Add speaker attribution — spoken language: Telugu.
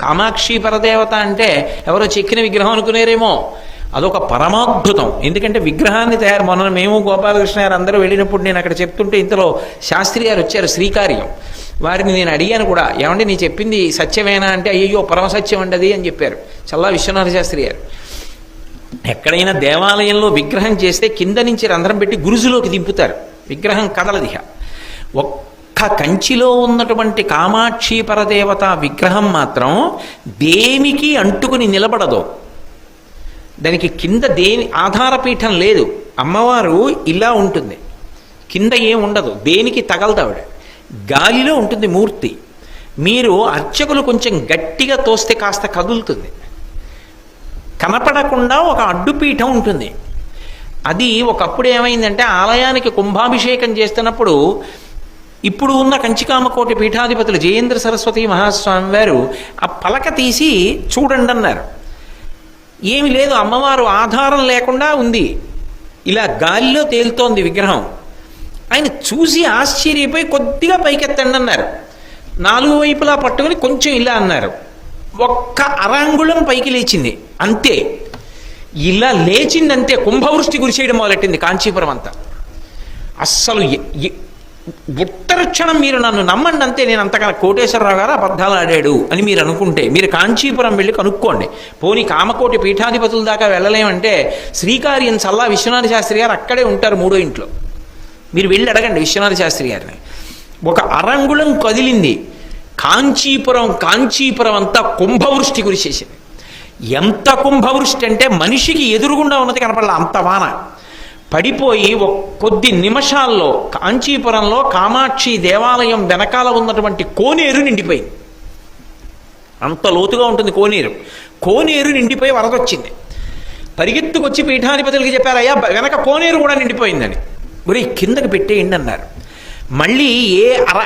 Speaker 1: కామాక్షి పరదేవత అంటే ఎవరో చెక్కిన విగ్రహం అనుకునేరేమో. అదొక పరమాద్భుతం. ఎందుకంటే విగ్రహాన్ని తయారు మొన్న మేము గోపాలకృష్ణ గారు అందరూ వెళ్ళినప్పుడు నేను అక్కడ చెప్తుంటే ఇంతలో శాస్త్రి గారు వచ్చారు శ్రీకార్యం. వారిని నేను అడిగాను కూడా ఏమండి నీ చెప్పింది సత్యమేనా? అంటే అయ్యో పరమసత్యం అండి అది అని చెప్పారు. చల్లా విశ్వనాథ శాస్త్రి గారు. ఎక్కడైనా దేవాలయంలో విగ్రహం చేస్తే కింద నుంచి రంధ్రం పెట్టి గురుజులోకి దింపుతారు. విగ్రహం కదలదిహ ఒక్క కంచిలో ఉన్నటువంటి కామాక్షి పరదేవత విగ్రహం మాత్రం దేనికి అంటుకుని నిలబడదు. దానికి కింద దేని ఆధారపీఠం లేదు. అమ్మవారు ఇలా ఉంటుంది. కింద ఏం ఉండదు. దేనికి తగలదావిడ గాలిలో ఉంటుంది మూర్తి. మీరు అర్చకులు కొంచెం గట్టిగా తోస్తే కాస్త కదులుతుంది. కనపడకుండా ఒక అడ్డుపీఠం ఉంటుంది. అది ఒకప్పుడు ఏమైందంటే ఆలయానికి కుంభాభిషేకం చేస్తున్నప్పుడు ఇప్పుడు ఉన్న కంచికామకోటి పీఠాధిపతులు జయేంద్ర సరస్వతి మహాస్వామి వారు ఆ పలక తీసి చూడండి అన్నారు. ఏమి లేదు అమ్మవారు ఆధారం లేకుండా ఉంది. ఇలా గాలిలో తేలుతోంది విగ్రహం. ఆయన చూసి ఆశ్చర్యపోయి కొద్దిగా పైకెత్తండి అన్నారు. నాలుగు వైపులా పట్టుకుని కొంచెం ఇలా అన్నారు. ఒక్క అరాంగుళం పైకి లేచింది. అంతే. ఇలా లేచిందంతే. కుంభవృష్టి గురిచేయడం మొదలెట్టింది కాంచీపురం అంతా. అస్సలు ఎ- మీరు నన్ను నమ్మండి అంతే నేను అంతగా కోటేశ్వరరావు గారు అబద్ధాలు ఆడాడు అని మీరు అనుకుంటే మీరు కాంచీపురం వెళ్ళి కనుక్కోండి. పోనీ కామకోటి పీఠాధిపతుల దాకా వెళ్ళలేమంటే శ్రీకార్యం చల్లా విశ్వనాథ శాస్త్రి గారు అక్కడే ఉంటారు మూడో ఇంట్లో. మీరు వెళ్ళి అడగండి విశ్వనాథ శాస్త్రి గారిని. ఒక అరంగుళం కదిలింది. కాంచీపురం కాంచీపురం అంతా కుంభవృష్టి కురిసేసింది ఎంత కుంభవృష్టి అంటే మనిషికి ఎదురుగుండా ఉన్నది కనపడాల అంత వాన. పడిపోయి ఒక కొద్ది నిమిషాల్లో కాంచీపురంలో కామాక్షి దేవాలయం వెనకాల ఉన్నటువంటి కోనేరు నిండిపోయింది. అంత లోతుగా ఉంటుంది కోనేరు. కోనేరు నిండిపోయి వరదొచ్చింది. పరిగెత్తుకొచ్చి పీఠాధిపతులకి చెప్పారు అయ్యా వెనక కోనేరు కూడా నిండిపోయిందని. ఒరే కిందకి పెట్టేయండి అన్నారు. మళ్ళీ ఏ అర